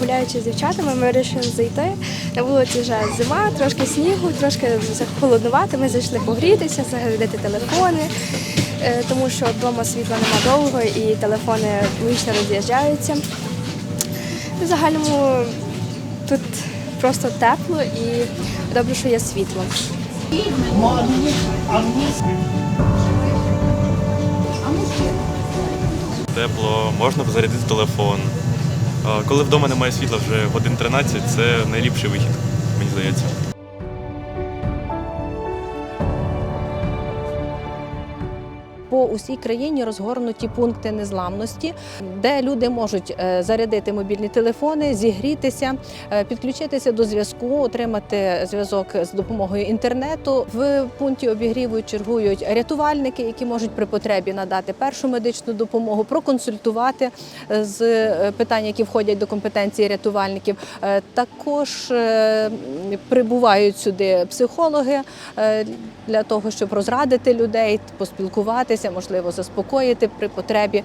гуляючи з дівчатами, ми вирішили зайти. На вулиці вже зима, трошки снігу, трошки холоднувати. Ми зайшли погрітися, зарядити телефони, е, тому що вдома світла нема довго і телефони логічно роз'їжджаються. В загальному тут просто тепло і добре, що є світло. Тепло, можна зарядити телефон. Коли вдома немає світла вже годин 13, це найліпший вихід, мені здається. По усій країні розгорнуті пункти незламності, де люди можуть е, зарядити мобільні телефони, зігрітися, е, підключитися до зв'язку, отримати зв'язок з допомогою інтернету. В пункті обігріву чергують рятувальники, які можуть при потребі надати першу медичну допомогу, проконсультувати е, з питань, які входять до компетенції рятувальників. Також прибувають сюди психологи для того, щоб розрадити людей, поспілкуватися, можливо, заспокоїти при потребі.